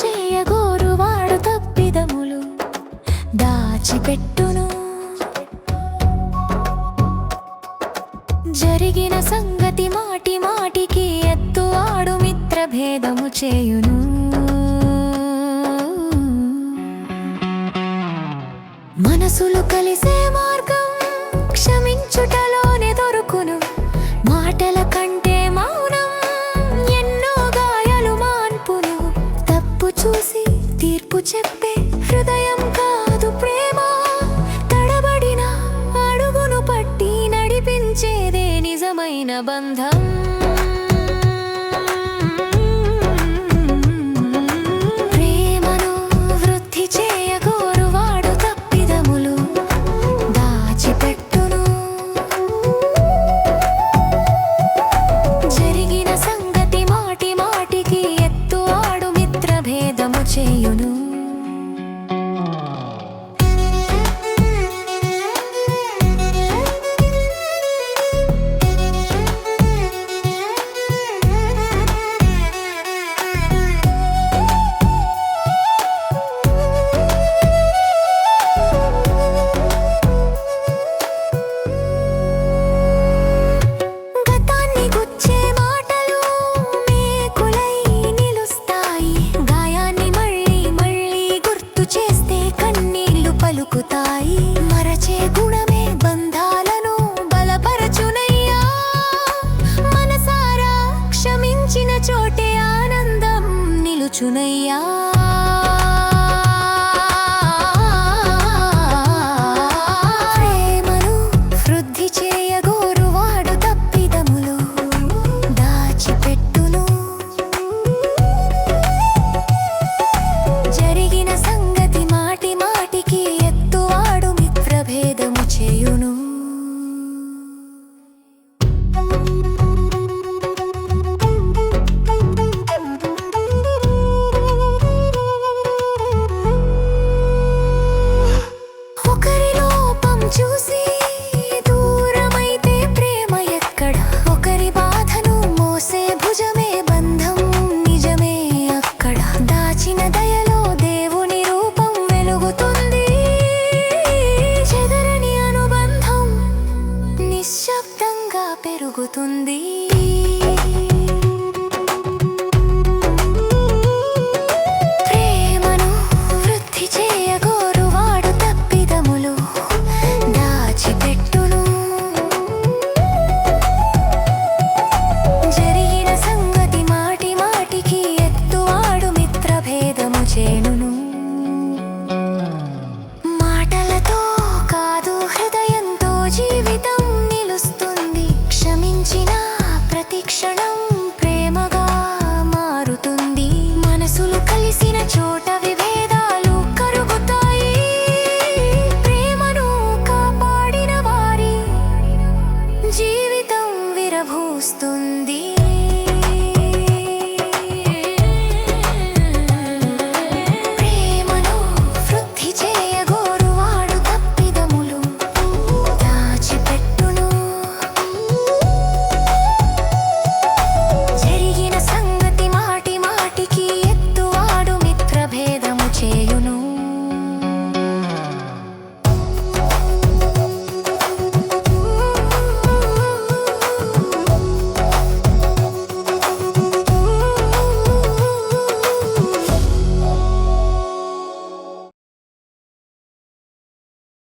చేయగోరు వాడు తప్పిదములు దాచిపెట్టు జరిగిన సంగతి మాటి మాటికి ఎత్తు ఆడు మిత్ర భేదము చేయును. మనసులు కలిసే మార్గం క్షమించుటలోనే దొరుకును. మాటల కంటే మౌనం ఎన్నో గాయాలు మాన్పును. తప్పు చూసి తీర్పు చెప్పే హృదయం 除了要。పోతుంది.